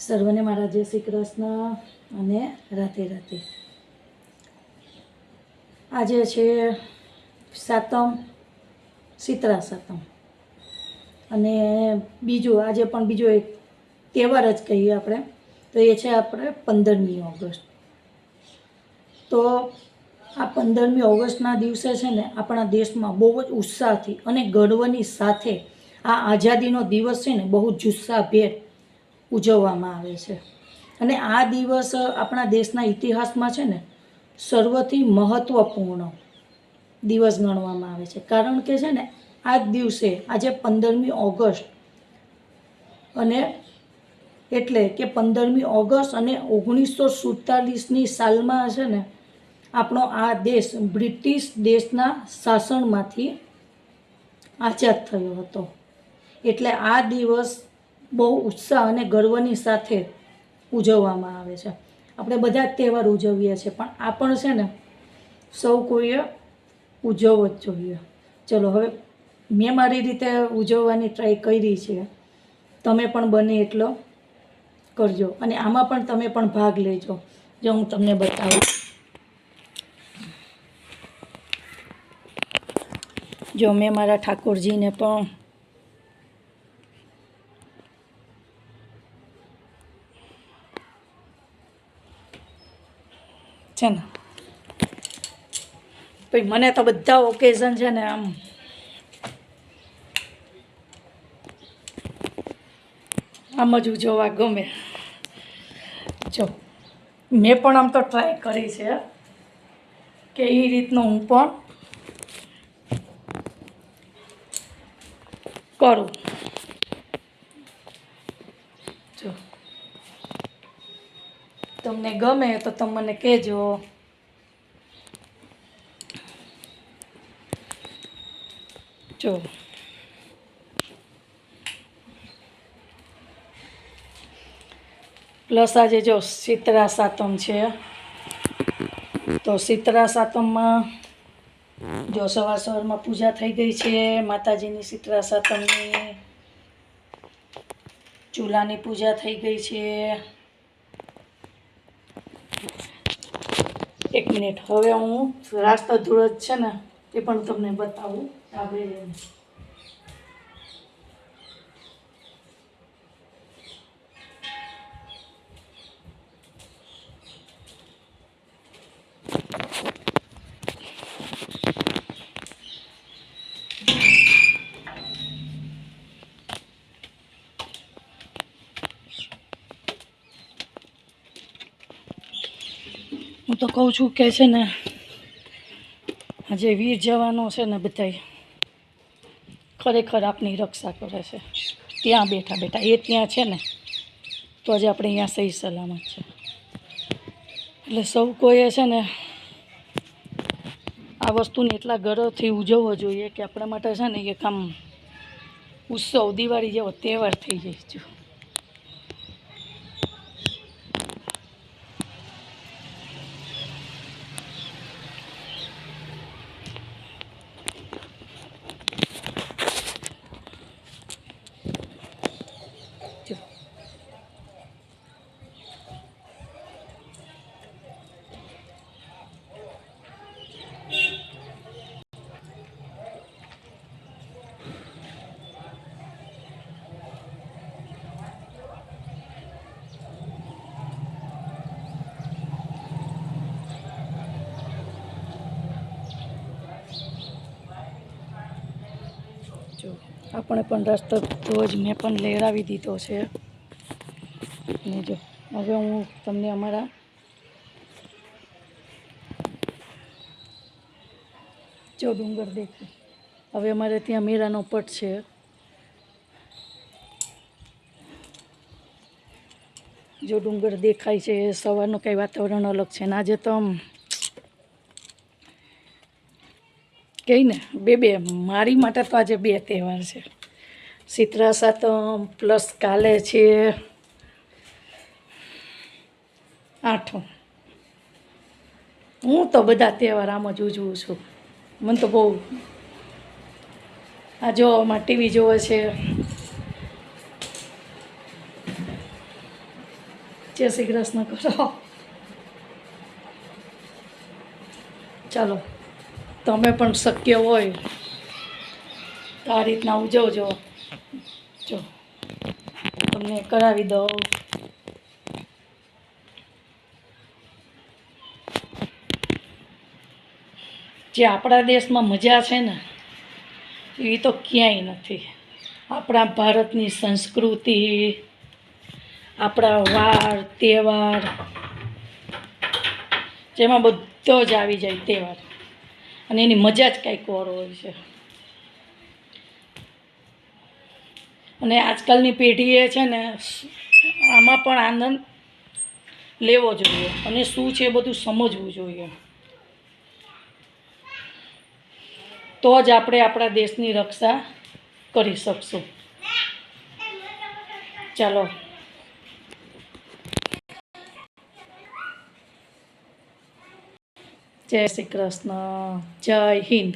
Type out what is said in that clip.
સર્વને મારા જય શ્રી કૃષ્ણ અને રાધે રાતે. આજે છે સાતમ, શીતળા સાતમ. અને બીજું, આજે પણ બીજો એક તહેવાર જ કહીએ આપણે, તો એ છે આપણે પંદરમી ઓગસ્ટ. તો આ પંદરમી ઓગસ્ટના દિવસે છે ને આપણા દેશમાં બહુ જ ઉત્સાહથી અને ગર્વની સાથે આ આઝાદીનો દિવસ છે ને બહુ જુસ્સાભેર ઉજવવામાં આવે છે. અને આ દિવસ આપણા દેશના ઇતિહાસમાં છે ને સર્વથી મહત્ત્વપૂર્ણ દિવસ ગણવામાં આવે છે. કારણ કે છે ને આ દિવસે આજે પંદરમી ઓગસ્ટ અને એટલે કે પંદરમી ઓગસ્ટ અને ઓગણીસો સુડતાલીસની સાલમાં છે ને આપણો આ દેશ બ્રિટિશ દેશના શાસનમાંથી આઝાદ થયો હતો. એટલે આ દિવસ બહુ ઉત્સાહ અને ગર્વની સાથે ઉજવવામાં આવે છે. આપણે બધા જ તહેવાર ઉજવીએ છીએ, પણ આ પણ છે ને, સૌ કોઈએ ઉજવવો જ જોઈએ. ચલો, હવે મેં મારી રીતે ઉજવવાની ટ્રાય કરી છે. તમે પણ બને એટલો કરજો અને આમાં પણ તમે પણ ભાગ લેજો. જો હું તમને બતાવું. જો મેં મારા ઠાકોરજીને પણ છે ને? પછી મને તો બધા ઓકેઝન છે ને આમ. આમ જ ઉજવવા ગમે. જો, મેં પણ આમ તો ટ્રાય કરી છે. કે એ રીતનું હું પણ કરું જો તમને ગમે તો તમે મને કહેજો. જો. પ્લસ આજે જો શીતળા સાતમ છે. તો શીતળા સાતમમાં જો સવાર સવારમાં પૂજા થઈ ગઈ છે. માતાજીની શીતળા સાતમની ચૂલાની પૂજા થઈ ગઈ છે. એક મિનિટ. હવે હું રાસ્તા ધૂળ છે ને એ પણ તમને બતાવું. આપણે તો કહું છું, કે છે ને, આજે વીર જવાનો છે ને બધાય, ખરેખર આપની રક્ષા કરે છે. ત્યાં બેઠા બેઠા, એ ત્યાં છે ને, તો આજે આપણે અહીંયા સહી સલામત છે. એટલે સૌ કોઈએ છે ને, આ વસ્તુને એટલા ગર્વથી ઉજવવો જોઈએ કે આપણા માટે છે ને એક આમ ઉત્સવ દિવાળી જેવો તહેવાર થઈ જાય છે જો જો આપણે પણ રસ્તો ધ્વજ મેં પણ લહેરાવી દીધો છે. ને જો, હવે હું તમને અમારા જો ડુંગર દેખાય હવે અમારે ત્યાં મેરાનો પટ છે. જો ડુંગર દેખાય છે, સવારનું કંઈ વાતાવરણ અલગ છે ને આજે તો આમ કહી ને બે બે, મારી માટે તો આજે બે તહેવાર છે. શીતળા સાતમ પ્લસ કાલે છે આઠમ. હું તો બધા તહેવાર આમ જ ઉજવું છું. મને તો બહુ આ જો આમાં ટીવી જોવે છે. જય શ્રી કૃષ્ણ કરો. ચાલો. તમે પણ શક્ય હોય તો આ રીતના ઉજવજો. જો, તમને કરાવી દઉં. જે આપણા દેશમાં મજા છે ને એવી તો ક્યાંય નથી. આપણા ભારતની સંસ્કૃતિ, આપણા વાર, તહેવાર, જેમાં બધો જ આવી જાય તહેવાર. અને એની મજા જ કંઈક ઓર હોય છે. અને આજકાલની પેઢીએ છે ને આમાં પણ આનંદ લેવો જોઈએ અને શું છે એ બધું સમજવું જોઈએ. તો જ આપણે આપણા દેશની રક્ષા કરી શકશું. ચાલો. જય શ્રી કૃષ્ણ. જય હિન્દ.